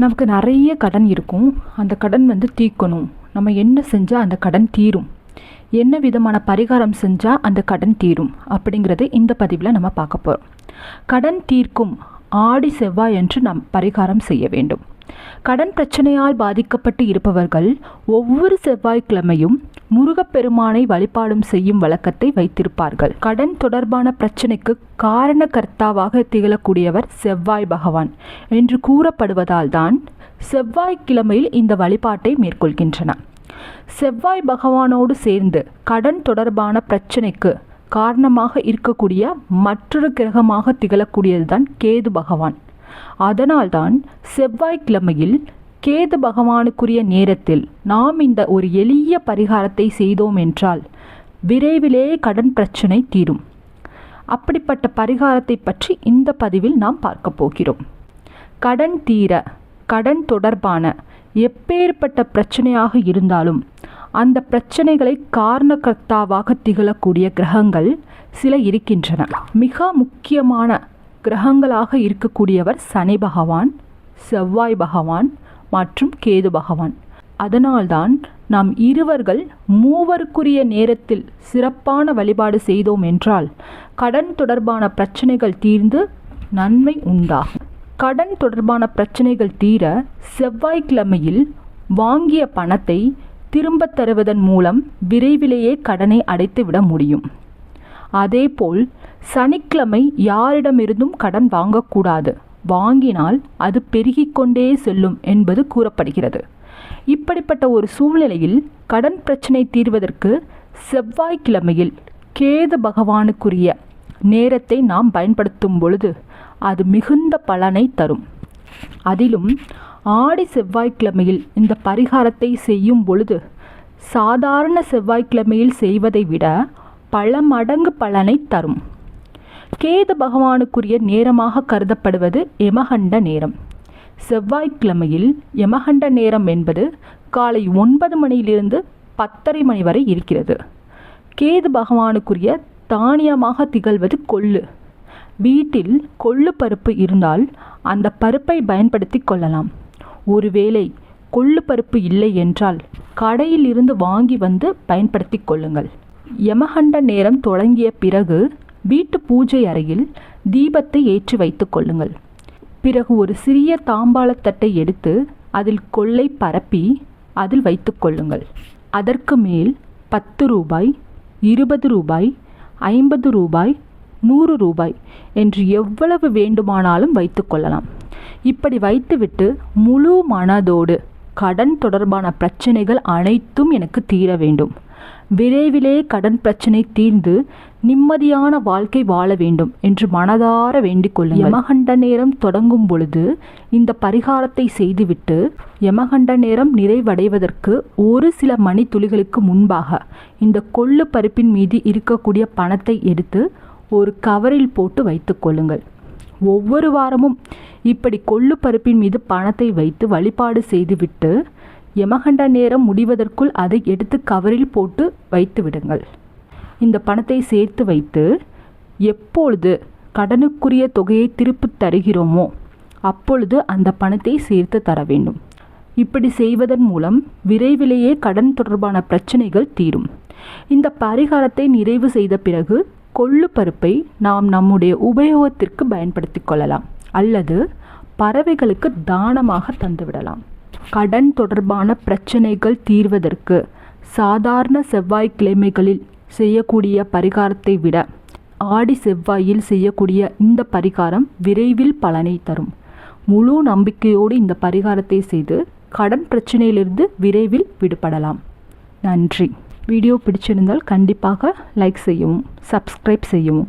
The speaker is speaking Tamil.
நமக்கு நிறைய கடன் இருக்கும். அந்த கடன் வந்து தீர்க்கணும். நம்ம என்ன செஞ்சால் அந்த கடன் தீரும். என்ன விதமான பரிகாரம் செஞ்சால் அந்த கடன் தீரும் அப்படிங்கிறது இந்த பதிவில் நம்ம பார்க்க போகிறோம் கடன் தீர்க்கும் ஆடி செவ்வாய் என்று நாம் பரிகாரம் செய்ய வேண்டும். கடன் பிரச்சனையால் பாதிக்கப்பட்டு இருப்பவர்கள் ஒவ்வொரு செவ்வாய்க்கிழமையும் முருகப்பெருமானை வழிபாடும் செய்யும் வழக்கத்தை வைத்திருப்பார்கள். கடன் தொடர்பான பிரச்சனைக்கு காரணகர்த்தாவாக திகழக்கூடியவர் செவ்வாய் பகவான் என்று கூறப்படுவதால் தான் செவ்வாய்க்கிழமையில் இந்த வழிபாட்டை மேற்கொள்கின்றன. செவ்வாய் பகவானோடு சேர்ந்து கடன் தொடர்பான பிரச்சனைக்கு காரணமாக இருக்கக்கூடிய மற்றொரு கிரகமாக திகழக்கூடியதுதான் கேது பகவான். அதனால்தான் செவ்வாய்க்கிழமையில் கேது பகவானுக்குரிய நேரத்தில் நாம் இந்த ஒரு எளிய பரிகாரத்தை செய்தோம் என்றால் விரைவிலே கடன் பிரச்சனை தீரும். அப்படிப்பட்ட பரிகாரத்தை பற்றி இந்த பதிவில் நாம் பார்க்க போகிறோம். கடன் தீர கடன் தொடர்பான எப்பேற்பட்ட பிரச்சனையாக இருந்தாலும் அந்த பிரச்சனைகளை காரணகர்த்தாவாக திகழக்கூடிய கிரகங்கள் சில இருக்கின்றன. மிக முக்கியமான கிரகங்களாக இருக்கக்கூடியவர் சனி பகவான் செவ்வாய் பகவான் மற்றும் கேது பகவான். அதனால்தான் நாம் இருவர்கள் மூவருக்குரிய நேரத்தில் சிறப்பான வழிபாடு செய்தோம் என்றால் கடன் தொடர்பான பிரச்சனைகள் தீர்ந்து நன்மை உண்டாகும். கடன் தொடர்பான பிரச்சனைகள் தீர செவ்வாய்க்கிழமையில் வாங்கிய பணத்தை திரும்பத் தருவதன் மூலம் விரைவிலேயே கடனை அடைத்துவிட முடியும். அதேபோல் சனிக்கிழமை யாரிடமிருந்தும் கடன் வாங்கக்கூடாது. வாங்கினால் அது பெருகிக்கொண்டே செல்லும் என்பது கூறப்படுகிறது. இப்படிப்பட்ட ஒரு சூழ்நிலையில் கடன் பிரச்சனை தீர்வதற்கு செவ்வாய்க்கிழமையில் கேது பகவானுக்குரிய நேரத்தை நாம் பயன்படுத்தும் பொழுது அது மிகுந்த பலனை தரும். அதிலும் ஆடி செவ்வாய்க்கிழமையில் இந்த பரிகாரத்தை செய்யும் பொழுது சாதாரண செவ்வாய்க்கிழமையில் செய்வதை விட பல மடங்கு பலனை தரும். கேது பகவானுக்குரிய நேரமாக கருதப்படுவது யமகண்ட நேரம். செவ்வாய்க்கிழமையில் யமகண்ட நேரம் என்பது காலை ஒன்பது மணியிலிருந்து பத்தரை மணி வரை இருக்கிறது. கேது பகவானுக்குரிய தானியமாக திகழ்வது கொள்ளு. வீட்டில் கொள்ளு பருப்பு இருந்தால் அந்த பருப்பை பயன்படுத்தி கொள்ளலாம். ஒருவேளை கொள்ளு பருப்பு இல்லை என்றால் கடையில் இருந்து வாங்கி வந்து பயன்படுத்தி கொள்ளுங்கள். யமகண்ட நேரம் தொடங்கிய பிறகு வீட்டு பூஜை அறையில் தீபத்தை ஏற்றி வைத்துக் கொள்ளுங்கள். பிறகு ஒரு சிறிய தாம்பாளத்தட்டை எடுத்து அதில் கொள்ளை பரப்பி அதில் வைத்துக் கொள்ளுங்கள். அதற்கு மேல் பத்து ரூபாய் இருபது ரூபாய் ஐம்பது ரூபாய் நூறு ரூபாய் என்று எவ்வளவு வேண்டுமானாலும் வைத்துக்கொள்ளலாம் இப்படி வைத்துவிட்டு முழு மனதோடு கடன் தொடர்பான பிரச்சனைகள் அனைத்தும் எனக்கு தீர வேண்டும். விரைவிலே கடன் பிரச்சனை தீர்ந்து நிம்மதியான வாழ்க்கை வாழ வேண்டும் என்று மனதார வேண்டிக் யமகண்ட நேரம் தொடங்கும் பொழுது இந்த பரிகாரத்தை செய்துவிட்டு யமகண்ட நேரம் நிறைவடைவதற்கு ஒரு சில மணி துளிகளுக்கு முன்பாக இந்த கொள்ளு பருப்பின் மீது இருக்கக்கூடிய பணத்தை எடுத்து ஒரு கவரில் போட்டு வைத்துக் கொள்ளுங்கள். ஒவ்வொரு வாரமும் இப்படி கொள்ளு பருப்பின் மீது பணத்தை வைத்து வழிபாடு செய்துவிட்டு யமகண்ட நேரம் முடிவதற்குள் அதை எடுத்து கவரில் போட்டு வைத்து விடுங்கள். இந்த பணத்தை சேர்த்து வைத்து எப்பொழுது கடனுக்குரிய தொகையை திருப்பித் தருகிறோமோ அப்பொழுது அந்த பணத்தை சேர்த்து தர வேண்டும். இப்படி செய்வதன் மூலம் விரைவிலேயே கடன் தொடர்பான பிரச்சனைகள் தீரும். இந்த பரிகாரத்தை நிறைவு செய்த பிறகு கொள்ளு பருப்பை நாம் நம்முடைய உபயோகத்திற்கு பயன்படுத்தி கொள்ளலாம். அல்லது பறவைகளுக்கு தானமாக தந்துவிடலாம் கடன் தொடர்பான பிரச்சனைகள் தீர்வதற்கு சாதாரண செவ்வாய்க்கிழமைகளில் செய்யக்கூடிய பரிகாரத்தை விட ஆடி செவ்வாயில் செய்யக்கூடிய இந்த பரிகாரம் விரைவில் பலனை தரும். முழு நம்பிக்கையோடு இந்த பரிகாரத்தை செய்து கடன் பிரச்சனையிலிருந்து விரைவில் விடுபடலாம். நன்றி. வீடியோ பிடிச்சிருந்தால் கண்டிப்பாக லைக் செய்யவும் சப்ஸ்கிரைப் செய்யவும்.